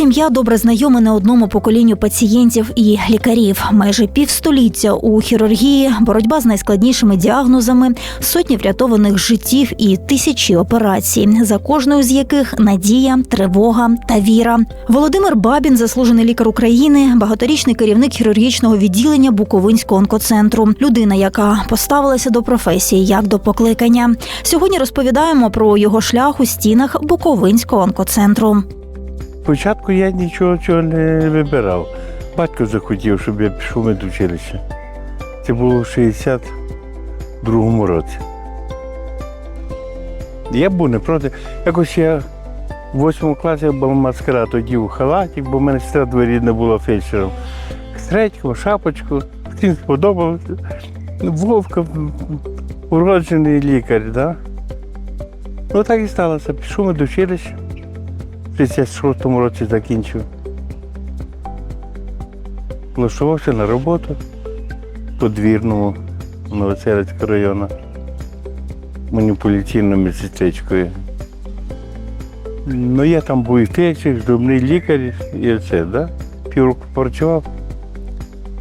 Його ім'я добре знайоме не одному поколінню пацієнтів і лікарів. Майже півстоліття у хірургії, боротьба з найскладнішими діагнозами, сотні врятованих життів і тисячі операцій, за кожною з яких надія, тривога та віра. Володимир Бабін, заслужений лікар України, багаторічний керівник хірургічного відділення Буковинського онкоцентру. Людина, яка поставилася до професії як до покликання. Сьогодні розповідаємо про його шлях у стінах Буковинського онкоцентру. Спочатку я нічого цього не вибирав. Батько захотів, щоб я пішов в медучилище. Це було в 62-му році. Я був не проти. Якось я в восьмому класі я був маскарад, тоді в халаті, бо в мене сестра дворідна була фельдшером. Стречку, шапочку, всім сподобалося. Вовка, уроджений лікар, да? Ну так і сталося. Пішов в медучилище. В 36-му році закінчив. Влаштувався на роботу подвірному Новоцерецького району маніпуляційною медсестричкою. Ну, я там був і фельдшер, зубний лікар, і це, да? Півроку працював,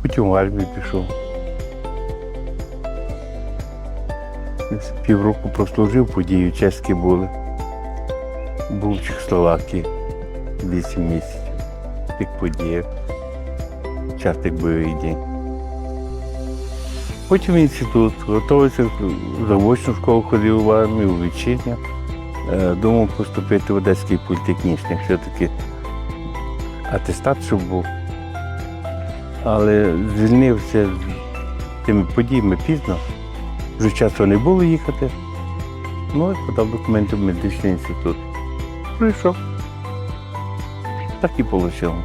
потім в армію пішов. Півроку прослужив, події чеські були. Був в Чехословакії 8 місяців. Тих подіях. Частик бойовий день. Потім в інститут, готувався заочну школу ходив в армію, в вечірню. Е, Думав поступити в Одеський політехнічний, все-таки атестат, щоб був. Але звільнився з тими подіями пізно. Вже часу не було їхати. Ну і подав документи в медичний інститут. Прийшов. Так і вийшло.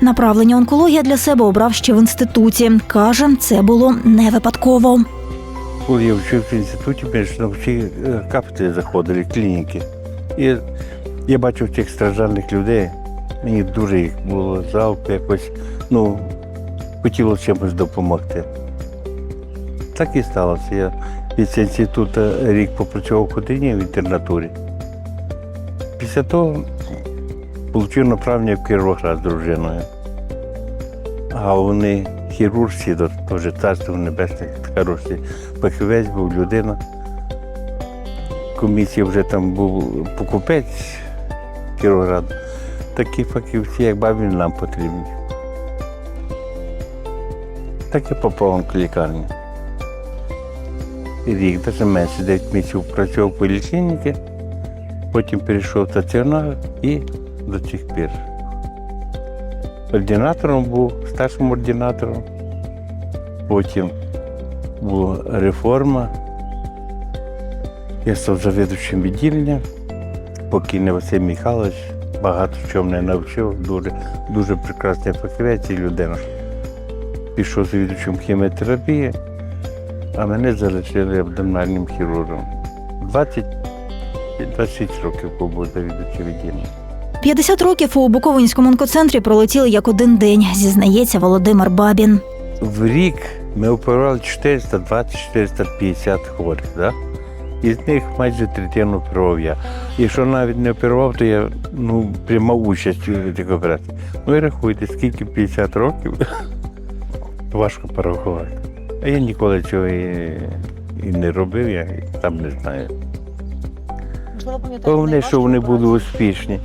Направлення онкологія для себе обрав ще в інституті. Каже, це було не випадково. Коли я вчився в інституті, ми ж на всі е, кафедри заходили, клініки. І я бачив цих страждальних людей. Мені дуже їх було жалко якось, ну, хотіло чимось допомогти. Так і сталося. Я після інституту рік попрацював в Хотині в інтернатурі. Після того отримав направлення в Кіровоград з дружиною. А вони хірург теж царство небесне, хороший фахівець був, людина. Комісія вже там був покупець Кіровоград. Такі фахівці, як бабін, нам потрібні. Так я попав в лікарню. І Рік, навіть менше, 9 місяців працював в поліклініці, потім перейшов в стаціонар і до цих пір. Ординатором був, старшим ординатором. Потім була реформа. Я став завідувачем відділення. Покійний Василь Михайлович багато чого мене навчив, дуже, дуже прекрасний фахівець і людина. Пішов завідувачем хіміотерапії, а мене залишили абдомінальним хірургом. 20 26 років побув завідувачем відділення. 50 років у Буковинському онкоцентрі пролетіли як один день, зізнається Володимир Бабін. В рік ми оперували 420-450 хворих, да? із них майже третину оперував я. Якщо навіть не оперував, то я ну, приймав участь у цих операціях. Ну і рахуйте, скільки 50 років, важко порахувати. А я ніколи цього і, і не робив, я і там не знаю. Головне, що вони були успішні.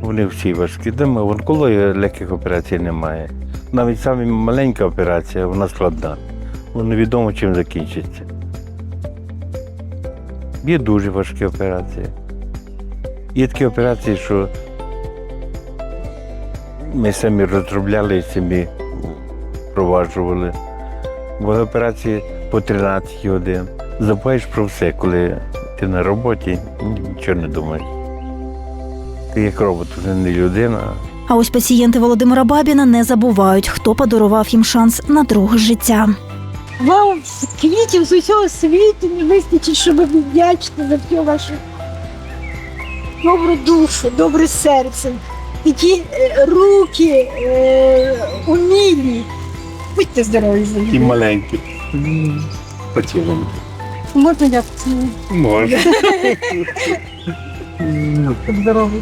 Вони всі важкі. Дома в онкології легких операцій немає. Навіть саме маленька операція, вона складна. Бо невідомо чим закінчиться. Є дуже важкі операції. Є такі операції, що ми самі розробляли і самі впроваджували. Були операції по 13 годин. Забуваєш про все, коли ти на роботі, нічого не думаєш. Ти як робот, вже не людина. А ось пацієнти Володимира Бабіна не забувають, хто подарував їм шанс на друге життя. Вам квітів з усього світу не вистачить, щоб вдячити за всю вашу добру душу, добре серце. Такі е, руки е, умілі. Будьте здорові за І маленькі. Поцілуємо. Можна я поцілую? Може.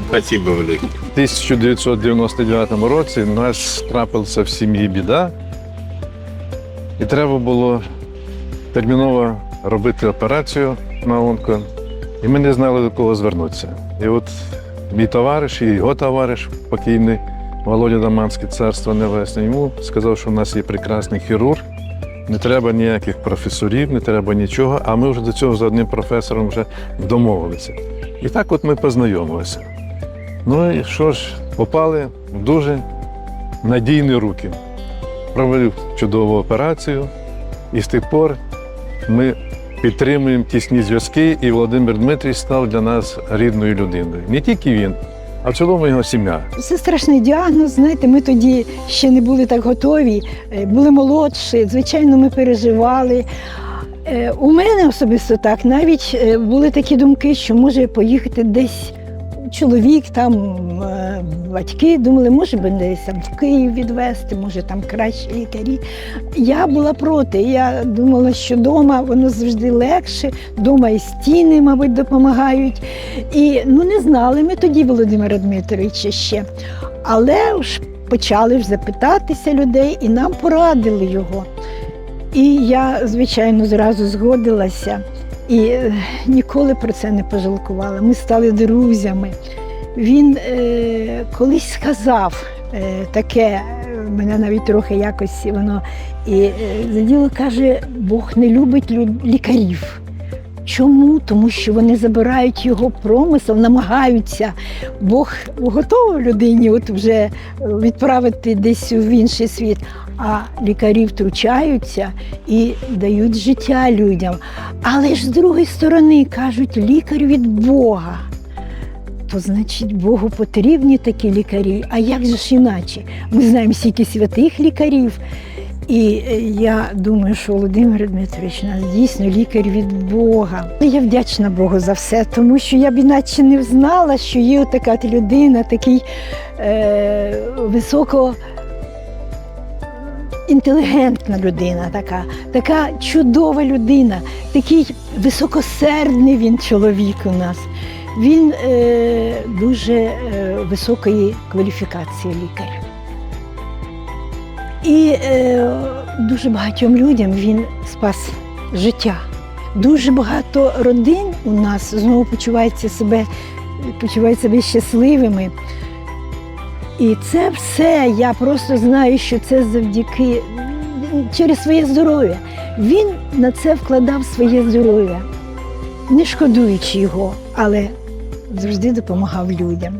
Спасибо велике. У 1999 році у нас трапилася в сім'ї біда, і треба було терміново робити операцію на онко, і ми не знали до кого звернутися. І от мій товариш і його товариш, покійний Володя Даманський, царство небесне, йому сказав, що в нас є прекрасний хірург, не треба ніяких професорів, не треба нічого, а ми вже до цього з одним професором вже домовилися. І так от ми познайомилися. Ну і що ж, попали в дуже надійні руки. Провели чудову операцію, і з тих пор ми підтримуємо тісні зв'язки, і Володимир Дмитрій став для нас рідною людиною. Не тільки він, а в цілому його сім'я. Це страшний діагноз. Знаєте, ми тоді ще не були так готові, е, були молодші. Звичайно, ми переживали. Е, У мене особисто так навіть е, були такі думки, що може поїхати десь чоловік, там е, батьки думали, може би десь в Київ відвезти, може там кращі лікарі. Я була проти. Я думала, що вдома воно завжди легше, вдома і стіни, мабуть, допомагають. І ну не знали ми тоді Володимира Дмитровича ще. Але ж почали ж запитатися людей і нам порадили його. І я, звичайно, зразу згодилася і е, ніколи про це не пожалкувала. Ми стали друзями. Він е, колись сказав е, таке, е, мене навіть трохи якось воно і е, заділо каже, Бог не любить лю- лікарів. Чому? Тому що вони забирають його промисел, намагаються. Бог готовий людині от вже е, відправити десь в інший світ, а лікарі втручаються і дають життя людям. Але ж з другої сторони кажуть, лікар від Бога. То значить, Богу потрібні такі лікарі. А як же ж іначе? Ми знаємо стільки святих лікарів. І е, я думаю, що Володимир Дмитрович нас дійсно лікар від Бога. Я вдячна Богу за все, тому що я б іначе не знала, що є така людина, такий е, високо інтелігентна людина, така, така чудова людина, такий високосердний він чоловік у нас. Він е, дуже е, високої кваліфікації лікар. І е, дуже багатьом людям він спас життя. Дуже багато родин у нас знову почуваються себе, почувають себе щасливими. І це все я просто знаю, що це завдяки через своє здоров'я. Він на це вкладав своє здоров'я, не шкодуючи його, але завжди допомагав людям.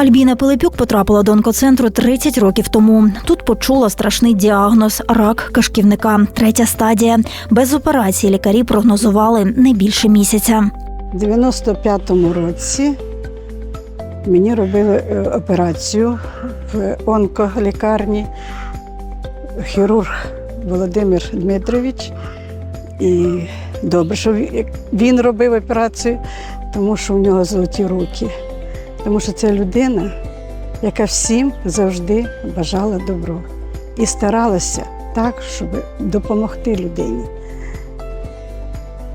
Альбіна Пилипюк потрапила до онкоцентру 30 років тому. Тут почула страшний діагноз рак кишківника, третя стадія. Без операції лікарі прогнозували не більше місяця. У 95-му році мені робили е, операцію в онколікарні. Хірург Володимир Дмитрович. І добре, що він робив операцію, тому що в нього золоті руки. Тому що це людина, яка всім завжди бажала добро і старалася так, щоб допомогти людині.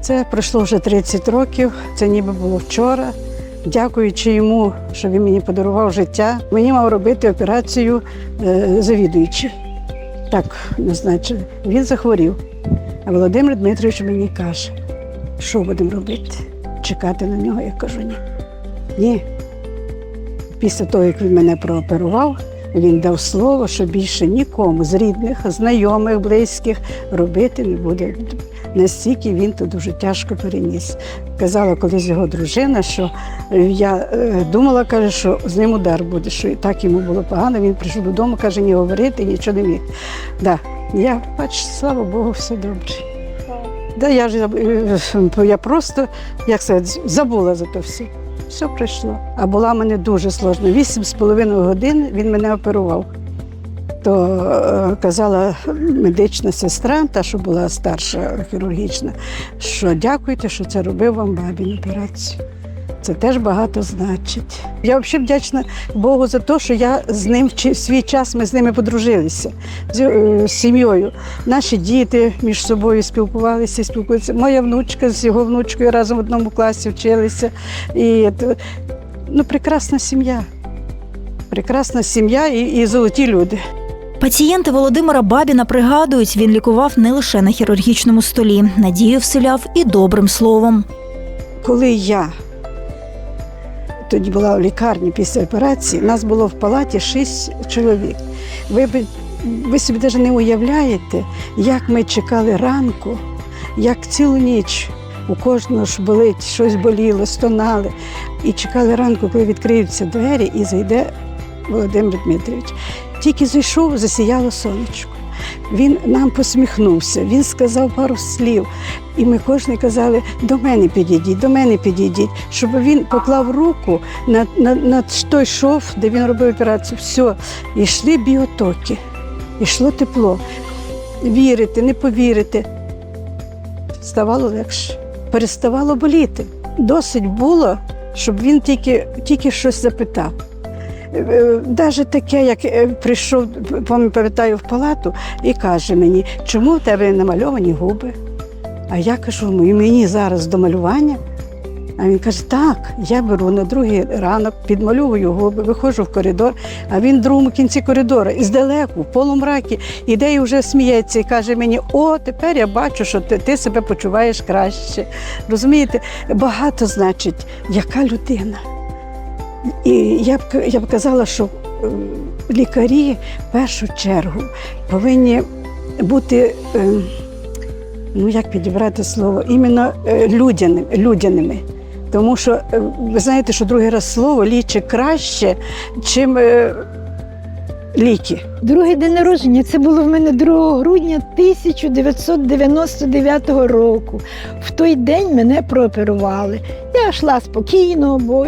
Це пройшло вже 30 років, це ніби було вчора. Дякуючи йому, що він мені подарував життя, мені мав робити операцію е, завідуючий. Так, назначили. Він захворів. А Володимир Дмитрович мені каже, що будемо робити? Чекати на нього? Я кажу, ні. Ні. Після того, як він мене прооперував, він дав слово, що більше нікому з рідних, знайомих, близьких робити не буде. Настільки він то дуже тяжко переніс. Казала колись його дружина, що я е, думала, каже, що з ним удар буде, що і так йому було погано. Він прийшов додому, каже, ні говорити, нічого не міг. Да. Я бачу, слава Богу, все добре. Да, я, ж, е, я просто, як сказати, забула за то все. Все пройшло. А була мене дуже сложно. Вісім з половиною годин він мене оперував. То е, казала медична сестра, та, що була старша хірургічна, що дякуйте, що це робив вам бабін операцію. Це теж багато значить. Я взагалі вдячна Богу за те, що я з ним в свій час ми з ними подружилися з, е, з сім'єю. Наші діти між собою спілкувалися, спілкуються. Моя внучка з його внучкою разом в одному класі вчилися. І, ну, прекрасна сім'я. Прекрасна сім'я і, і золоті люди. Пацієнти Володимира Бабіна пригадують, він лікував не лише на хірургічному столі, надію вселяв і добрим словом. Коли я тоді була в лікарні після операції, нас було в палаті шість чоловік. Ви, ви собі навіть не уявляєте, як ми чекали ранку, як цілу ніч у кожного ж болить, щось боліло, стонали. І чекали ранку, коли відкриються двері і зайде Володимир Дмитрович. Тільки зайшов, засіяло сонечко. Він нам посміхнувся, він сказав пару слів. І ми кожен казали, до мене підійдіть, до мене підійдіть, щоб він поклав руку на, на, на той шов, де він робив операцію. Все, і йшли біотоки, йшло тепло. Вірити, не повірити. Ставало легше, переставало боліти. Досить було, щоб він тільки, тільки щось запитав. Навіть таке, як е, прийшов, пам'ятаю, в палату і каже мені, чому в тебе намальовані губи? А я кажу, «Ну, мені зараз до малювання. А він каже, так, я беру на другий ранок, підмальовую губи, виходжу в коридор, а він в другому кінці коридора, і здалеку, в полумракі, іде і вже сміється і каже мені: о, тепер я бачу, що ти, ти себе почуваєш краще. Розумієте, багато значить, яка людина. І я б, я б казала, що е, лікарі в першу чергу повинні бути. е, ну як підібрати слово, іменно е, людяним, людяними. Тому що ви знаєте, що другий раз слово лічить краще, чим ліки. Другий день народження це було в мене 2 грудня 1999 року. В той день мене прооперували. Я йшла спокійно, бо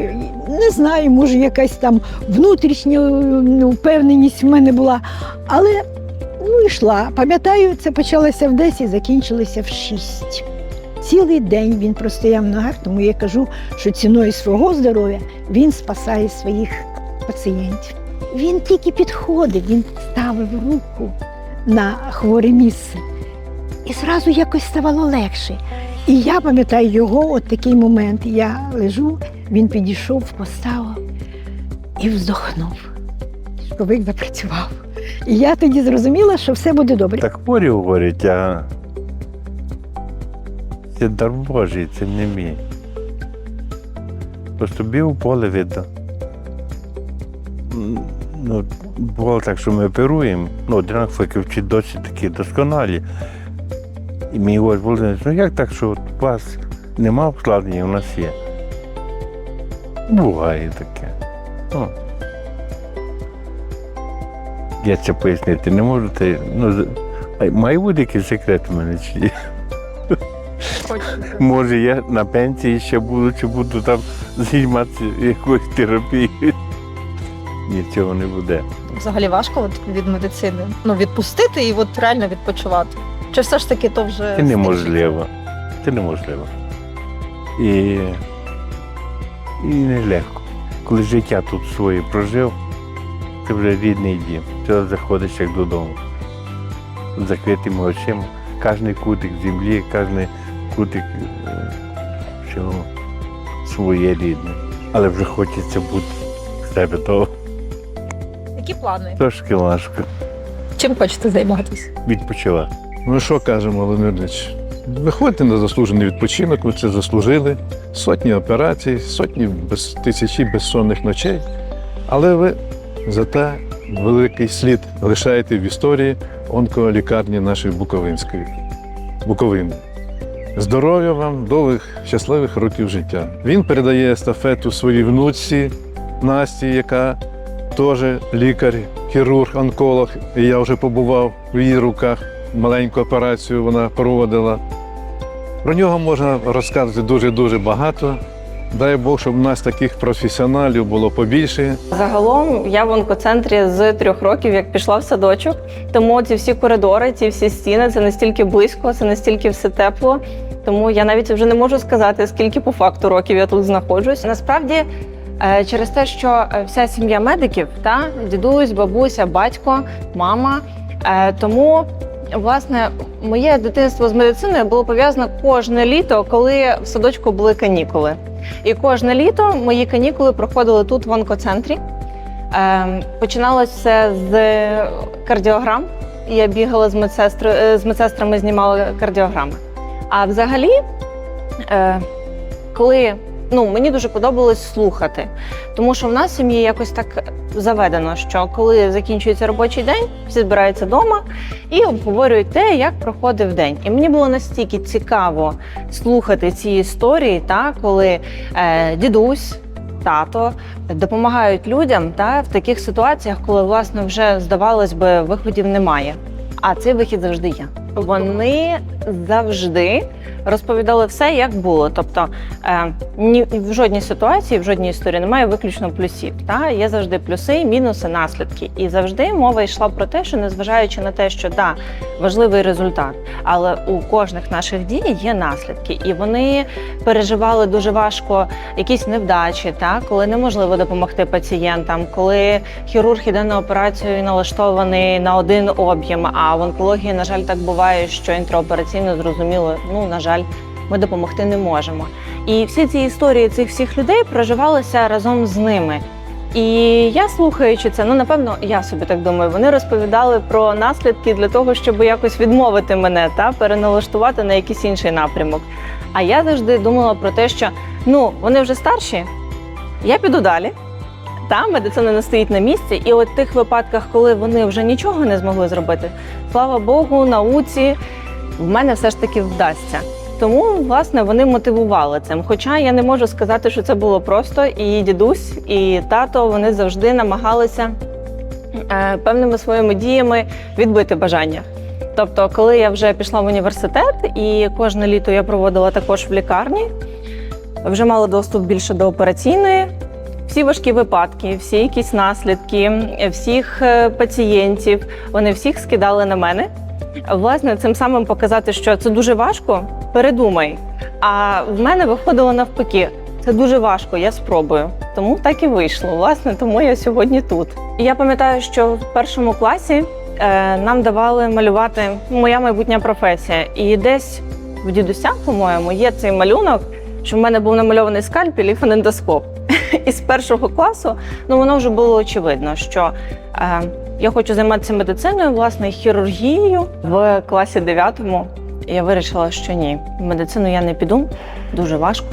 не знаю, може, якась там внутрішня ну, впевненість в мене була. Але ну, йшла. Пам'ятаю, це почалося в 10, закінчилося в 6. Цілий день він простояв на ногах, тому я кажу, що ціною свого здоров'я він спасає своїх пацієнтів. Він тільки підходив, він ставив руку на хворе місце. І зразу якось ставало легше. І я пам'ятаю його, от такий момент. Я лежу, він підійшов, поставив і вздохнув. Шовик запрацював. І я тоді зрозуміла, що все буде добре. Так хворі говорять, а це дар Божий, це не мій. Просто бів поле видно. Ну, було так, що ми оперуємо, ну, одинак факівчі досі такі досконалі. І мій ось Володимир, ну як так, що от у вас нема обскладення, у нас є. Буває таке. Ну, я це пояснити не можу. Та, ну, має бути якийсь секрет у мене чи ні? Може, я на пенсії ще буду, чи буду там займатися якоюсь терапією. Ні, цього не буде. Взагалі важко от від медицини. Ну, відпустити і от реально відпочивати. Чи все ж таки то вже Це неможливо. Це неможливо. І, і нелегко. Коли життя тут своє прожив, це вже рідний дім. Ти заходиш як додому. З закритими очима. Кожний кутик землі, кожний кутик е, всього своє рідне. Але вже хочеться бути в себе того. Плани? Трошки важко Чим хочете займатися? відпочивати. Ну що кажемо, Володимир Ильич? Виходьте на заслужений відпочинок, ви це заслужили. Сотні операцій, сотні без тисячі безсонних ночей. Але ви зате великий слід лишаєте в історії онколікарні нашої Буковинської. Буковини. Здоров'я вам, довгих, щасливих років життя. Він передає естафету своїй внуці Насті, яка теж лікар, хірург, онколог. І я вже побував в її руках. Маленьку операцію вона проводила. Про нього можна розказати дуже-дуже багато. Дай Бог, щоб в нас таких професіоналів було побільше. Загалом я в онкоцентрі з трьох років, як пішла в садочок. Тому ці всі коридори, ці всі стіни це настільки близько, це настільки все тепло. Тому я навіть вже не можу сказати, скільки по факту років я тут знаходжусь. Насправді, через те, що е, вся сім'я медиків, та дідусь, бабуся, батько, мама. е, Тому власне моє дитинство з медициною було пов'язано кожне літо, коли в садочку були канікули. І кожне літо мої канікули проходили тут в онкоцентрі. Починалося все з кардіограм. Я бігала з медсестрою, е, з медсестрами, знімала кардіограми. А взагалі, е, коли ну, мені дуже подобалось слухати, тому що в нас в сім'ї якось так заведено, що коли закінчується робочий день, всі збираються вдома і обговорюють те, як проходив день. І мені було настільки цікаво слухати ці історії, та, коли е, дідусь, тато допомагають людям та, в таких ситуаціях, коли власне вже здавалось би виходів немає. А цей вихід завжди є. Вони завжди розповідали все, як було. Тобто е, ні в жодній ситуації, в жодній історії немає виключно плюсів. Та є завжди плюси, мінуси, наслідки. І завжди мова йшла про те, що незважаючи на те, що да, важливий результат, але у кожних наших дій є наслідки, і вони переживали дуже важко якісь невдачі, та коли неможливо допомогти пацієнтам, коли хірург іде на операцію і налаштований на один об'єм. А в онкології, на жаль, так буває, що інтраопераційно зрозуміло, ну на жаль, ми допомогти не можемо. І всі ці історії цих всіх людей проживалися разом з ними. І я слухаючи це, ну напевно, я собі так думаю, вони розповідали про наслідки для того, щоб якось відмовити мене та переналаштувати на якийсь інший напрямок. А я завжди думала про те, що ну вони вже старші, я піду далі. Та медицина не стоїть на місці, і от тих випадках, коли вони вже нічого не змогли зробити, слава Богу, науці в мене все ж таки вдасться. Тому власне вони мотивували цим. Хоча я не можу сказати, що це було просто, і дідусь, і тато вони завжди намагалися е, певними своїми діями відбити бажання. Тобто, коли я вже пішла в університет, і кожне літо я проводила також в лікарні, вже мала доступ більше до операційної. Всі важкі випадки, всі якісь наслідки, всіх е, пацієнтів, вони всіх скидали на мене. Власне, цим самим показати, що це дуже важко, передумай. А в мене виходило навпаки. Це дуже важко, я спробую. Тому так і вийшло. Власне, тому я сьогодні тут. Я пам'ятаю, що в першому класі е, нам давали малювати моя майбутня професія. І десь в дідуся, по-моєму, є цей малюнок, що в мене був намальований скальпель і фонендоскоп. І з першого класу ну воно вже було очевидно, що е, я хочу займатися медициною, власне, хірургією в класі 9 Я вирішила, що ні, в медицину я не піду, дуже важко.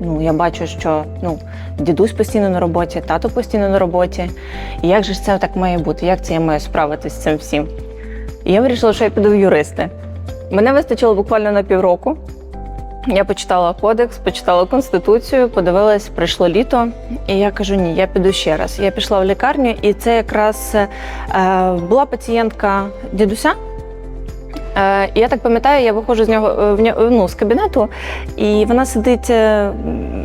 Ну, я бачу, що ну, дідусь постійно на роботі, тато постійно на роботі. І як же ж це так має бути? Як це я маю справитися з цим всім? І я вирішила, що я піду в юристи. Мене вистачило буквально на півроку. Я почитала кодекс, почитала конституцію, подивилась, прийшло літо, і я кажу: ні, я піду ще раз. Я пішла в лікарню, і це якраз е, була пацієнтка дідуся. Е, я так пам'ятаю, я виходжу з нього е, в ну, з кабінету, і вона сидить е,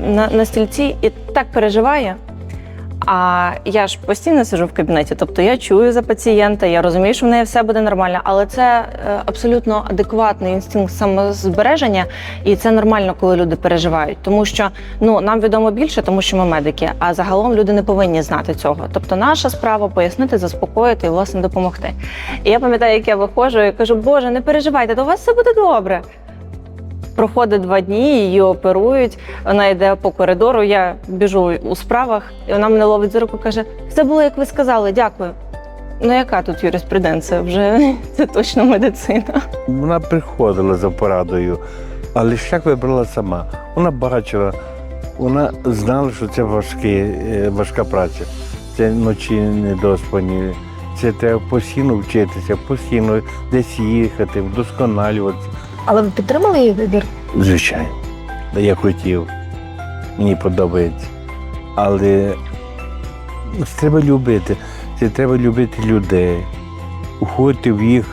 на, на стільці і так переживає. А я ж постійно сиджу в кабінеті, тобто я чую за пацієнта, я розумію, що в неї все буде нормально, але це е, абсолютно адекватний інстинкт самозбереження, і це нормально, коли люди переживають. Тому що ну нам відомо більше, тому що ми медики. А загалом люди не повинні знати цього. Тобто, наша справа пояснити, заспокоїти і власне допомогти. І я пам'ятаю, як я виходжу і кажу, Боже, не переживайте, у вас все буде добре. Проходить два дні, її оперують. Вона йде по коридору. Я біжу у справах, і вона мене ловить за руку. каже: все було, як ви сказали, дякую. Ну, яка тут юриспруденція? Вже це точно медицина. Вона приходила за порадою, але шлях вибрала сама. Вона бачила, вона знала, що це важкі, е, важка праця. Це ночі недоспані. Це треба постійно вчитися, постійно десь їхати, вдосконалюватися. Але ви підтримали її вибір? Звичайно, я хотів. Мені подобається. Але це треба любити. Це треба любити людей, уходити в їх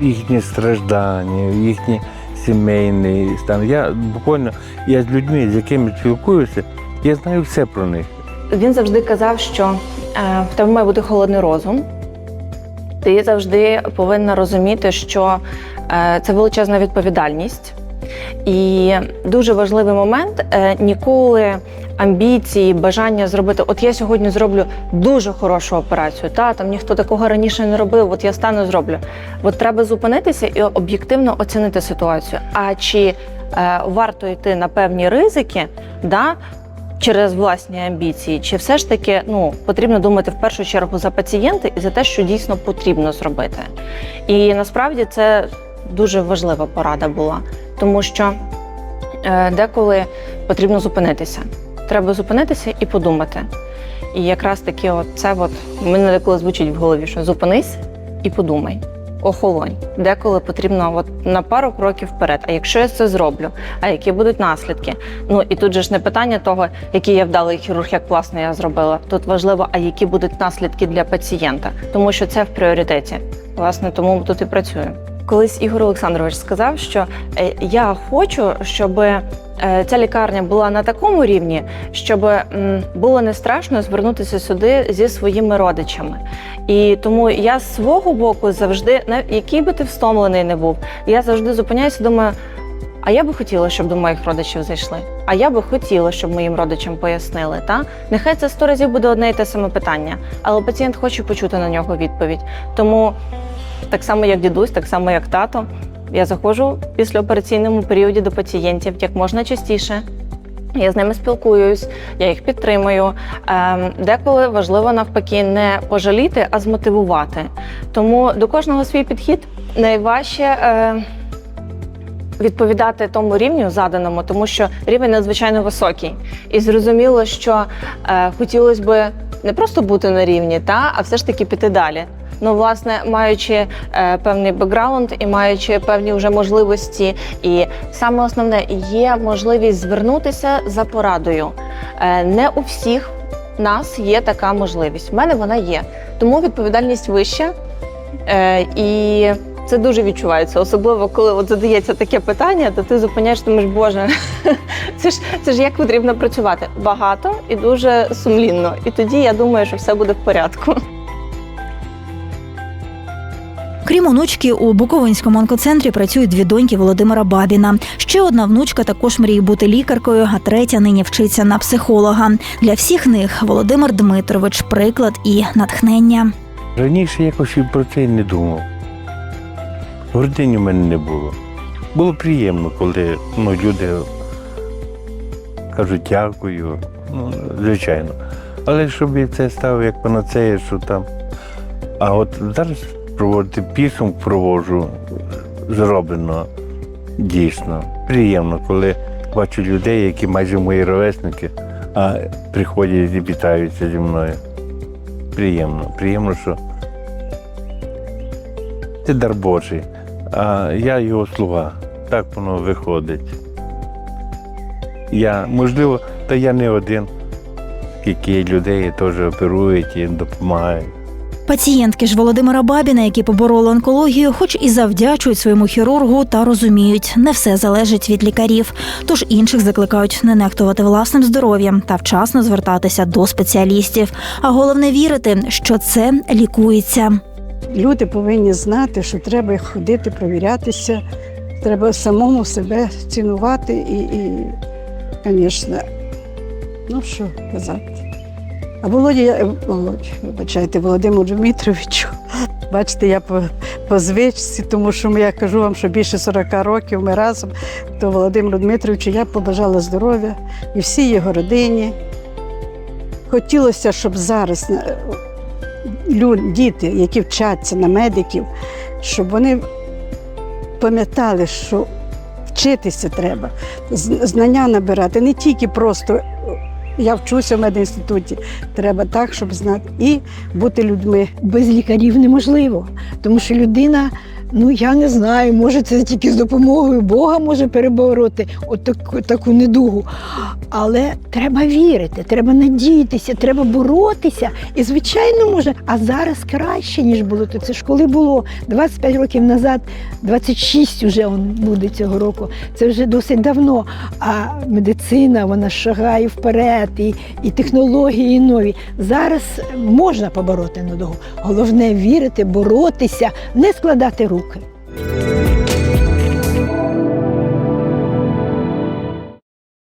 в їхні страждання, в їхній сімейний стан. Я буквально я з людьми, з якими спілкуюся, я знаю все про них. Він завжди казав, що е, в тебе має бути холодний розум. Ти завжди повинна розуміти, що е, це величезна відповідальність. І дуже важливий момент е, ніколи амбіції, бажання зробити. От я сьогодні зроблю дуже хорошу операцію. Та там ніхто такого раніше не робив. От я стану зроблю. От треба зупинитися і об'єктивно оцінити ситуацію. А чи е, варто йти на певні ризики, да, через власні амбіції, чи все ж таки ну, потрібно думати в першу чергу за пацієнта і за те, що дійсно потрібно зробити. І насправді це дуже важлива порада була, тому що е, деколи потрібно зупинитися. Треба зупинитися і подумати. І якраз таки, от це от мене деколи звучить в голові, що зупинись і подумай. Охолонь. Деколи потрібно от на пару кроків вперед. А якщо я це зроблю, а які будуть наслідки? Ну і тут же ж не питання того, який я вдалий хірург, як класно я зробила. Тут важливо, а які будуть наслідки для пацієнта, тому що це в пріоритеті. Власне, тому тут і працюємо. Колись Ігор Олександрович сказав, що е, я хочу, щоб е, ця лікарня була на такому рівні, щоб було не страшно звернутися сюди зі своїми родичами. І тому я з свого боку завжди, який би ти встомлений не був, я завжди зупиняюся, думаю. А я би хотіла, щоб до моїх родичів зайшли. А я би хотіла, щоб моїм родичам пояснили. Та нехай це сто разів буде одне і те саме питання, але пацієнт хоче почути на нього відповідь. Тому так само, як дідусь, так само як тато. Я заходжу в післяопераційному періоді до пацієнтів як можна частіше. Я з ними спілкуюсь, я їх підтримую. Ем, деколи важливо навпаки не пожаліти, а змотивувати. Тому до кожного свій підхід найважче. Е, Відповідати тому рівню заданому, тому що рівень надзвичайно високий, і зрозуміло, що е, хотілося б не просто бути на рівні, та а все ж таки піти далі. Ну, власне, маючи е, певний бекграунд і маючи певні вже можливості, і саме основне є можливість звернутися за порадою. Е, не у всіх нас є така можливість. У мене вона є. Тому відповідальність вища. Е, і це дуже відчувається, особливо коли от задається таке питання, то ти зупиняєш, думаєш, боже, це ж це ж як потрібно працювати багато і дуже сумлінно. І тоді я думаю, що все буде в порядку. Крім онучки, у Буковинському онкоцентрі працюють дві доньки Володимира Бабіна. Ще одна внучка також мріє бути лікаркою, а третя нині вчиться на психолога. Для всіх них Володимир Дмитрович приклад і натхнення. Раніше якось про це не думав. Гордині в мене не було. Було приємно, коли ну, люди кажуть дякую, ну, звичайно. Але щоб це стало як панацея, що там. А от зараз проводити підсумок проводжу зроблено дійсно. Приємно, коли бачу людей, які майже мої ровесники, а приходять і вітаються зі мною. Приємно, приємно, що це дар Божий, а я його слуга. Так воно виходить. Я, можливо, та я не один, скільки людей теж оперують і допомагають. Пацієнтки ж Володимира Бабіна, які побороли онкологію, хоч і завдячують своєму хірургу, та розуміють, не все залежить від лікарів. Тож інших закликають не нехтувати власним здоров'ям та вчасно звертатися до спеціалістів. А головне вірити, що це лікується. Люди повинні знати, що треба ходити, провірятися, треба самому себе цінувати і, і звісно, ну що казати. А Володі, я- вибачайте, Володимиру Дмитровичу, бачите, я по, по звичці, тому що я кажу вам, що більше 40 років ми разом, то Володимиру Дмитровичу я побажала здоров'я і всій його родині. Хотілося, щоб зараз е, діти, які вчаться на медиків, щоб вони пам'ятали, що вчитися треба, знання набирати, не тільки просто я вчуся в медінституті, треба так, щоб знати, і бути людьми. без лікарів неможливо. Тому що людина, ну я не знаю, може це тільки з допомогою Бога може перебороти от таку, таку недугу. Але треба вірити, треба надіятися, треба боротися. І, звичайно, може, а зараз краще, ніж було. То це ж коли було 25 років назад, 26 вже он буде цього року. Це вже досить давно. А медицина вона шагає вперед, і, і технології нові. Зараз можна побороти недугу. Головне вірити, боротися, не складати руки. Okay.